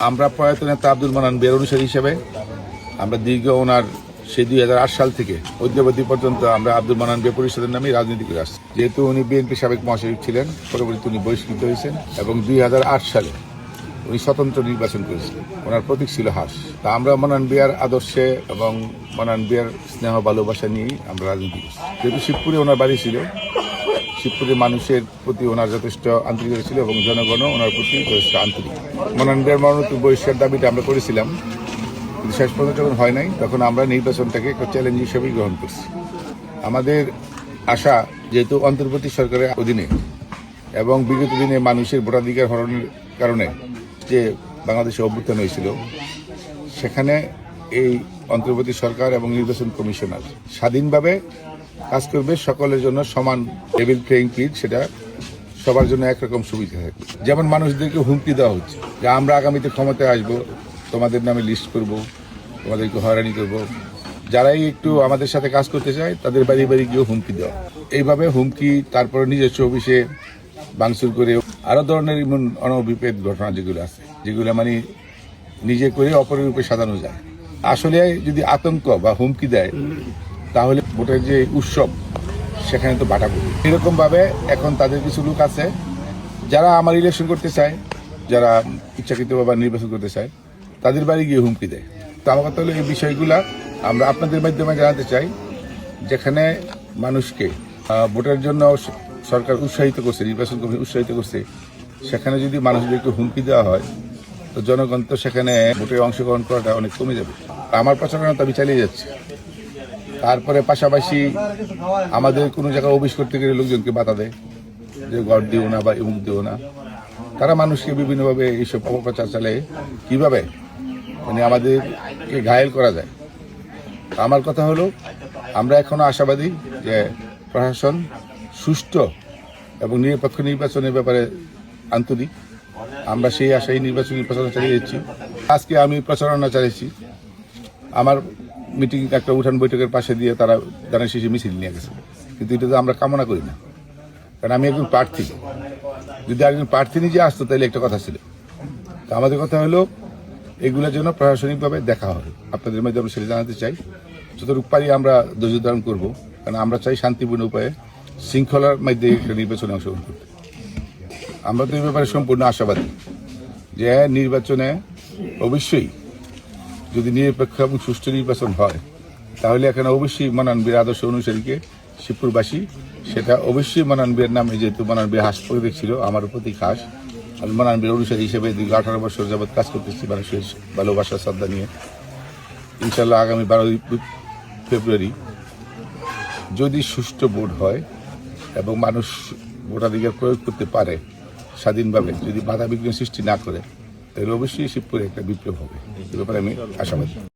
আমরা প্রয়াত নেতা আব্দুল মানান বের অনুসারী হিসেবে আমরা দীর্ঘ ওনার সেই দু হাজার আট সাল থেকে অদ্যাবধি পর্যন্ত আমরা আব্দুল মানান বে পরিষদের নামে রাজনীতি করে আসছি। যেহেতু উনি বিএনপি সাবেক মহাসচিব ছিলেন, পরবর্তীতে উনি বহিষ্কৃত হয়েছেন এবং দুই হাজার আট সালে উনি স্বতন্ত্র নির্বাচন করেছিলেন। ওনার প্রতীক ছিল হাস। তা আমরা মনান বিয়ার আদর্শে এবং মনান বিয়ার স্নেহ ভালোবাসা নিয়েই আমরা রাজনীতি করছি। যেহেতু শিবপুরে ওনার বাড়ি ছিল শিবপুরের মানুষের প্রতি ওনার যথেষ্ট আন্তরিকতা ছিল এবং জনগণও ওনার প্রতি যথেষ্ট আন্তরিক। মনান বিয়ার মরণোত্তর বহিষ্কার দাবিটা আমরা করেছিলাম। কিন্তু শেষ পর্যন্ত যখন হয় নাই, তখন আমরা নির্বাচনটাকে একটা চ্যালেঞ্জ হিসেবেই গ্রহণ করছি। আমাদের আশা যেহেতু অন্তর্বর্তী সরকারের অধীনে এবং বিগত দিনে মানুষের ভোটাধিকার হরণের কারণে যে বাংলাদেশে অভ্যুত্থান হয়েছিল, সেখানে এই অন্তর্বর্তী সরকার এবং নির্বাচন কমিশনার স্বাধীনভাবে কাজ করবে, সকলের জন্য সমান লেভেল প্লেইং ফিল্ড সেটা সবার জন্য একরকম সুবিধা থাকবে। যেমন মানুষদেরকে হুমকি দেওয়া হচ্ছে যে আমরা আগামীতে ক্ষমতায় আসব, তোমাদের নামে লিস্ট করব, তোমাদেরকে হয়রানি করব। যারাই একটু আমাদের সাথে কাজ করতে চায়, তাদের বাড়ি বাড়ি গিয়েও হুমকি দেওয়া। এইভাবে হুমকি, তারপরে নিজস্ব অফিসে ভাঙচুর করে আরও ধরনের এমন অনভিপেদ ঘটনা যেগুলো আছে, যেগুলো মানে নিজে করে অপরের উপরে সাজানো যায়। আসলে যদি আতঙ্ক বা হুমকি দেয় তাহলে ভোটের যে উৎসব, সেখানে তো বাটা পড়বে এরকম ভাবে এখন তাদের কিছু লোক আছে, যারা আমার ইলেকশন করতে চায়, যারা ইচ্ছাকৃতভাবে নির্বাচন করতে চায়, তাদের বাড়ি গিয়ে হুমকি দেয়। তো আমার কথা হলো, এই বিষয়গুলা আমরা আপনাদের মাধ্যমে জানাতে চাই, যেখানে মানুষকে ভোটের জন্য সরকার উৎসাহিত করছে, নির্বাচন কমিশন উৎসাহিত করছে, সেখানে যদি মানুষদেরকে হুমকি দেওয়া হয়, তো জনগণ তো সেখানে ভোটে অংশগ্রহণ করাটা অনেক কমে যাবে। আমার প্রচারণা তো আমি চালিয়ে যাচ্ছি। তারপরে পাশাপাশি আমাদের কোনো জায়গায় অফিস করতে গেলে লোকজনকে বাধা দেয়। যে ঘর দিও না বা এমুক দিও না। তারা মানুষকে বিভিন্নভাবে এইসব অপপ্রচার চালে কীভাবে? মানে আমাদেরকে ঘায়েল করা যায়। আমার কথা হলো, আমরা এখনও আশাবাদী যে প্রশাসন সুষ্ঠু এবং নিরপেক্ষ নির্বাচনের ব্যাপারে আন্তরিক। আমরা সেই আশায় নির্বাচনী প্রচারণা চালিয়ে যাচ্ছি। আজকে আমি প্রচারণা চালিয়েছি। আমার মিটিং, একটা উঠান বৈঠকের পাশে দিয়ে তারা দানের শেষে মিছিল নিয়ে গেছে। কিন্তু এটা তো আমরা কামনা করি না। কারণ আমি একজন প্রার্থী। যদি একজন প্রার্থী নিজে আসতো, তাহলে একটা কথা ছিল। তো আমাদের কথা হলো এগুলোর জন্য প্রশাসনিকভাবে দেখা হবে আপনাদের মধ্যে আমরা সেটা জানাতে চাই। যতটুকু পারি আমরা ধৈর্য ধারণ করব। কারণ আমরা চাই শান্তিপূর্ণ উপায়ে শৃঙ্খলার মধ্যে একটা নির্বাচনে অংশগ্রহণ করতে। আমরা তো এই ব্যাপারে সম্পূর্ণ আশাবাদী। যে নির্বাচনে অবশ্যই যদি নিরপেক্ষ এবং সুষ্ঠু নির্বাচন হয়, তাহলে এখানে অবশ্যই মানানবীর আদর্শ অনুসারীকে শিবপুরবাসী, সেটা অবশ্যই মানানবীর নামে যেহেতু মানানবীর হাস প্রতীক ছিল, আমার প্রতি হাস। আমি মানানবীর অনুসারী হিসেবে দীর্ঘ আঠারো বছর যাবৎ কাজ করতেছি, মানুষের ভালোবাসা শ্রদ্ধা নিয়ে। ইনশাল্লাহ আগামী বারোই ফেব্রুয়ারি যদি সুষ্ঠু ভোট হয় এবং মানুষ ভোটাধিকার প্রয়োগ করতে পারে স্বাধীনভাবে, যদি বাধা বিঘ্ন সৃষ্টি না করে অবশ্যই শিবপুরে একটা বিপ্লব হবে। এ ব্যাপারে আমি আশাবাদী।